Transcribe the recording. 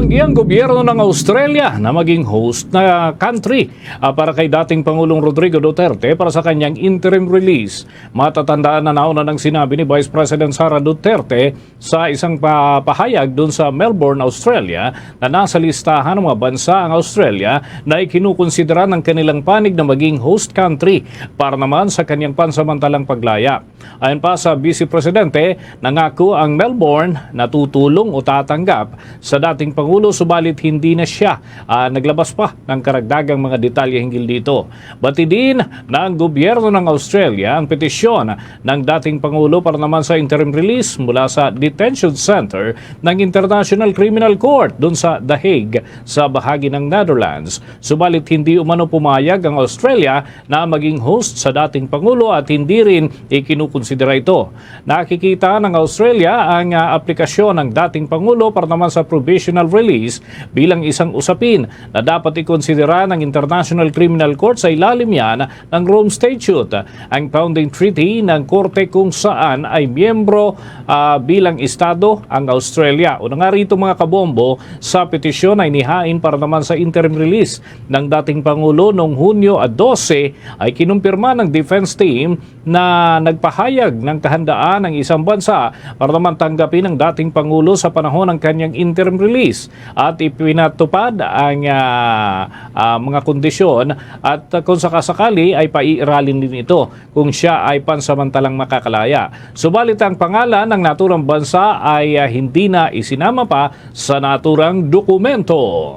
Tinanggi ang gobyerno ng Australia na maging host na country ah, para kay dating Pangulong Rodrigo Duterte para sa kanyang interim release. Matatandaan na nauna ng sinabi ni Vice President Sara Duterte sa isang pa- pahayag doon sa Melbourne, Australia na nasa listahan ng mga bansa ang Australia na ikinukonsidera ng kanilang panig na maging host country para naman sa kanyang pansamantalang paglaya. Ayon pa sa Vice Presidente, nangako ang Melbourne na tutulong o tatanggap sa dating Pangulo subalit hindi na siya ah, naglabas pa ng karagdagang mga detalye hinggil dito. Bati din ng gobyerno ng Australia ang petisyon ng dating Pangulo para naman sa interim release mula sa detention center ng International Criminal Court doon sa The Hague sa bahagi ng Netherlands. Subalit hindi umano pumayag ang Australia na maging host sa dating Pangulo at hindi rin ikinukonsidera ito. Nakikita ng Australia ang ah, aplikasyon ng dating Pangulo para naman sa provisional release bilang isang usapin na dapat ikonsidera ng International Criminal Court sa ilalim yan ng Rome Statute, ang founding treaty ng korte kung saan ay miyembro ah, bilang estado ang Australia. Una nga rito mga kabombo, sa petisyon ay nihain para naman sa interim release ng dating Pangulo noong Hunyo at 12 ay kinumpirma ng defense team na nagpahayag ng kahandaan ng isang bansa para naman tanggapin ang dating Pangulo sa panahon ng kanyang interim release at ipinatupad ang ah, ah, mga kondisyon at ah, kung sakasakali ay paiiralin din ito kung siya ay pansamantalang makakalaya. Subalit ang pangalan ng naturang bansa ay ah, hindi na isinama pa sa naturang dokumento.